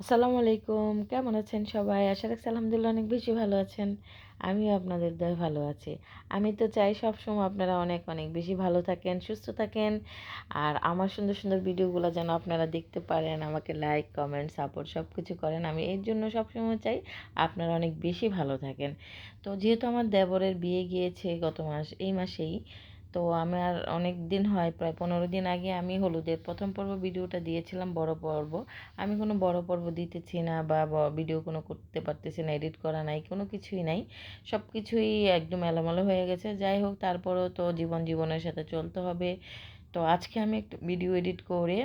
আসসালামু আলাইকুম। কেমন আছেন সবাই? আশা রাখছি আলহামদুলিল্লাহ অনেক বেশি ভালো আছেন। আমিও আপনাদের দয় ভালো আছি। আমি তো চাই সবসময় আপনারা অনেক অনেক বেশি ভালো থাকেন, সুস্থ থাকেন। আর আমার সুন্দর সুন্দর ভিডিওগুলো যেন আপনারা দেখতে পারেন, আমাকে লাইক কমেন্ট সাপোর্ট সব কিছু করেন। আমি এর জন্য সবসময় চাই আপনারা অনেক বেশি ভালো থাকেন। তো যেহেতু আমার দেবরের বিয়ে গিয়েছে গত মাস, এই মাসেই তো আমার অনেক দিন হয়, প্রায় পনেরো দিন আগে আমি হলুদের প্রথম পর্ব ভিডিওটা দিয়েছিলাম বড় পর্ব। আমি কোনো বড় পর্ব দিতেছি না বা ভিডিও কোনো করতে পারতেছি না, এডিট করা নাই, কোনো কিছুই নাই। সব কিছুই একদম এলোমেলো হয়ে গেছে। যাই হোক, তারপরেও তো জীবন জীবনের সাথে চলতে হবে। তো আজকে আমি একটু ভিডিও এডিট করে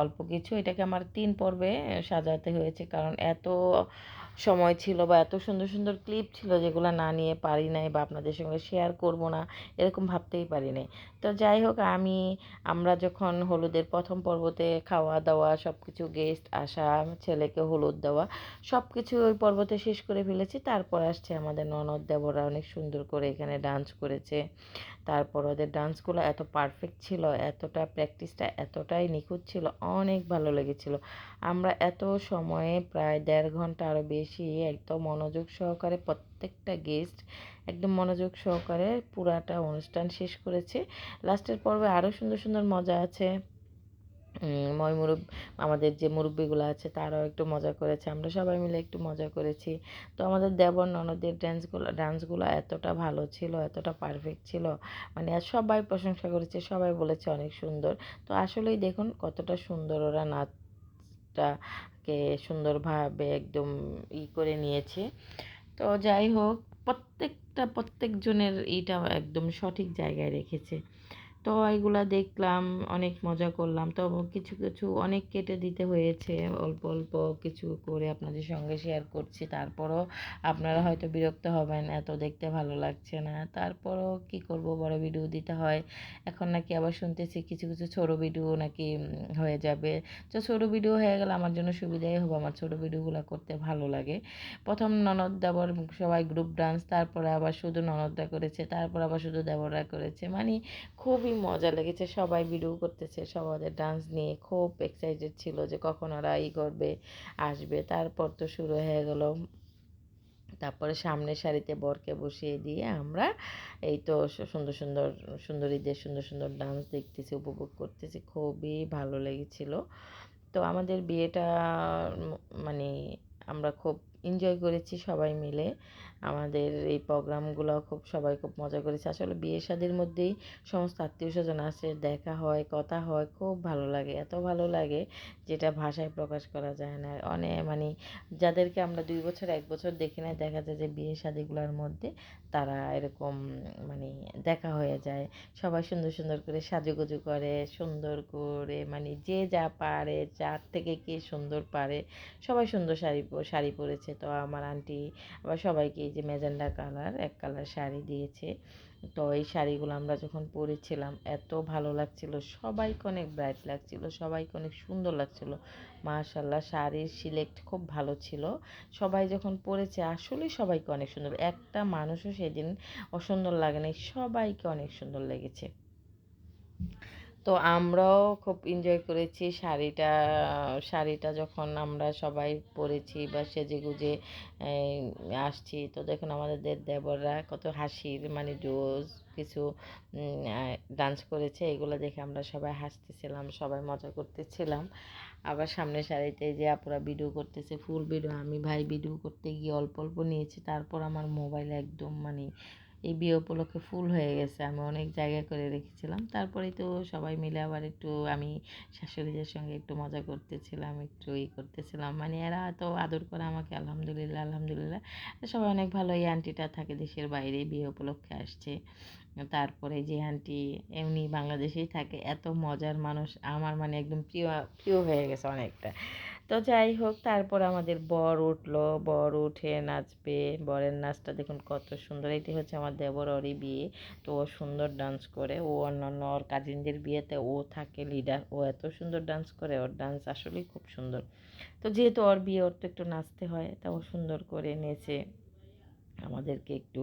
অল্প কিছু, এটাকে আমার তিন পর্বে সাজাতে হয়েছে। কারণ এত সময় ছিল বা এত সুন্দর সুন্দর ক্লিপ ছিল যেগুলো না নিয়ে পারি নাই বা আপনাদের সঙ্গে শেয়ার করব না, এরকম ভাবতেই পারি নাই। তো যাই হোক, আমি, আমরা যখন হলুদের প্রথম পর্বতে খাওয়া দাওয়া সব কিছু গেস্ট আসা, ছেলেকে হলুদ দেওয়া সব কিছু ওই পর্বতে শেষ করে ফেলেছি। তারপর আসছে আমাদের ননদ দেবরা অনেক সুন্দর করে এখানে ডান্স করেছে। তারপর ওদের ডান্সগুলো এত পারফেক্ট ছিল, এতটা প্র্যাকটিসটা এতটাই নিখুঁত ছিল, অনেক ভালো লেগেছিল। আমরা এত সময়ে প্রায় দেড় ঘণ্টা আরও বেশি একদম মনোযোগ সহকারে প্রত্যেকটা গেস্ট একদম মনোযোগ সহকারে পুরাটা অনুষ্ঠান শেষ করেছে। লাস্টের পর্বে আরও সুন্দর সুন্দর মজা আছে। ময় মুরব, আমাদের যে মুরব্বিগুলো আছে তারাও একটু মজা করেছে, আমরা সবাই মিলে একটু মজা করেছি। তো আমাদের দেবর ননদের ড্যান্সগুলো ডান্সগুলো এতটা ভালো ছিল, এতটা পারফেক্ট ছিল মানে সবাই প্রশংসা করেছে, সবাই বলেছে অনেক সুন্দর। তো আসলেই দেখুন কতটা সুন্দর ওরা নাচটাকে সুন্দরভাবে একদম ই করে নিয়েছে। তো যাই হোক, প্রত্যেকটা, প্রত্যেকজনের এইটা একদম সঠিক জায়গায় রেখেছে। তো এগুলা দেখলাম, অনেক মজা করলাম। তো কিছু কিছু অনেক কেটে দিতে হয়েছে। অল্প অল্প কিছু করে আপনাদের সঙ্গে শেয়ার করছি। তারপরও আপনারা হয়তো বিরক্ত হবেন, এত দেখতে ভালো লাগছে না। তারপরও কি করব? বড় ভিডিও দিতে হয়। এখন নাকি আবার শুনতেছি কিছু কিছু ছোটো ভিডিও নাকি হয়ে যাবে। তো ছোটো ভিডিও হয়ে গেলে আমার জন্য সুবিধাই হবে। আমার ছোটো ভিডিওগুলো করতে ভালো লাগে। প্রথম ননদ দেবর সবাই গ্রুপ ডান্স তারপরে আবার শুধু ননদরা করেছে, তারপর আবার শুধু দেবররা করেছে। মানে খুবই মজা লেগেছে, সবাই ভিডিও করতেছে, সবাই ডান্স নিয়ে খুব এক্সাইটেড ছিল যে কখন ওরা ই করবে, আসবে। তারপর তো শুরু হয়ে গেল। তারপরে সামনের সারিতে বরকে বসিয়ে দিয়ে আমরা এই তো সুন্দর সুন্দর, সুন্দরীদের সুন্দর সুন্দর ডান্স দেখতেছি, উপভোগ করতেছি, খুবই ভালো লেগেছিল। তো আমাদের বিয়েটা মানে আমরা খুব এনজয় করেছি সবাই মিলে। আমাদের এই প্রোগ্রামগুলো খুব, সবাই খুব মজা করেছে। আসলে বিয়ে শাদির মধ্যেই সমস্ত আত্মীয় স্বজন আসে, দেখা হয়, কথা হয়, খুব ভালো লাগে, এত ভালো লাগে যেটা ভাষায় প্রকাশ করা যায় না। অনেক মানে যাদেরকে আমরা দুই বছর, এক বছর দেখি না দেখা যায় যে বিয়ে শাদিগুলোর মধ্যে তারা এরকম মানে দেখা হয়ে যায়। সবাই সুন্দর সুন্দর করে সাজুগুজু করে, সুন্দর করে মানে যে যা পারে, যার থেকে কে সুন্দর পারে, সবাই সুন্দর শাড়ি শাড়ি পরেছে। তো আমার আন্টি আবার সবাইকে এই যে ম্যাজেন্ডা কালার, এক কালার শাড়ি দিয়েছে। তো এই শাড়িগুলো আমরা যখন পরেছিলাম, এত ভালো লাগছিল। সবাইকে অনেক ব্রাইট লাগছিল, সবাইকে অনেক সুন্দর লাগছিল। মাশাল্লাহ শাড়ির সিলেক্ট খুব ভালো ছিল। সবাই যখন পরেছে, আসলেই সবাইকে অনেক সুন্দর। একটা মানুষও সেদিন অসুন্দর লাগে নাই, সবাইকে অনেক সুন্দর লেগেছে। তো আমরাও খুব এনজয় করেছি। শাড়িটা শাড়িটা যখন আমরা সবাই পরেছি বা সেজে গুজে আসছি, তো দেখুন আমাদের দেবররা কত হাসির মানে ডোজ কিছু ডান্স করেছে। এগুলো দেখে আমরা সবাই হাসতেছিলাম, সবাই মজা করতেছিলাম। আবার সামনের শাড়িতে যে আপুরা ভিডিও করতেছে, ফুল ভিডিও আমি ভাই ভিডিও করতে গিয়ে অল্প অল্প নিয়েছি। তারপর আমার মোবাইল একদম মানে এই বিয়ে উপলক্ষে ফুল হয়ে গেছে, আমি অনেক জায়গা করে রেখেছিলাম। তারপরেই তো সবাই মিলে আবার একটু আমি শাশুড়িদের সঙ্গে একটু মজা করতেছিলাম, একটু ই করতেছিলাম। মানে এরা তো আদর করে আমাকে, আলহামদুলিল্লাহ আলহামদুলিল্লাহ। সবাই অনেক ভালো। এই আন্টিটা থাকে দেশের বাইরে, বিয়ে উপলক্ষে আসছে। তারপরে যে আন্টি এমনি বাংলাদেশেই থাকে। এত মজার মানুষ, আমার মানে একদম প্রিয় প্রিয় হয়ে গেছে অনেকটা। তো যাই হোক, তারপর আমাদের বর উঠল। বর উঠে নাচবে। বরের নাচটা দেখুন কত সুন্দর। এটি হচ্ছে আমার দেবর ওরই বিয়ে। তো ও সুন্দর ডান্স করে। ও অন্যান্য ওর কাজিনদের বিয়েতে ও থাকে লিডার ও এত সুন্দর ডান্স করে। ওর ডান্স আসলেই খুব সুন্দর। তো যেহেতু ওর বিয়ে, ওর তো একটু নাচতে হয়, তা ও সুন্দর করে নেচে আমাদেরকে একটু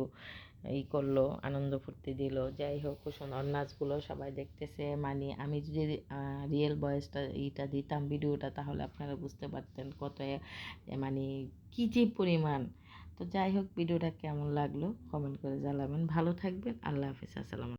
এই করল, আনন্দ ফুর্তি দিল। যাই হোক খুব সুন্দর নাচগুলো সবাই দেখতেছে। মানে আমি যদি রিয়েল বয়েসটা এইটা দিতাম ভিডিওটা, তাহলে আপনারা বুঝতে পারতেন কত মানে কী যে পরিমাণ। তো যাই হোক, ভিডিওটা কেমন লাগল কমেন্ট করে জানাবেন। ভালো থাকবেন, আল্লাহ হাফিজ, আসসালাম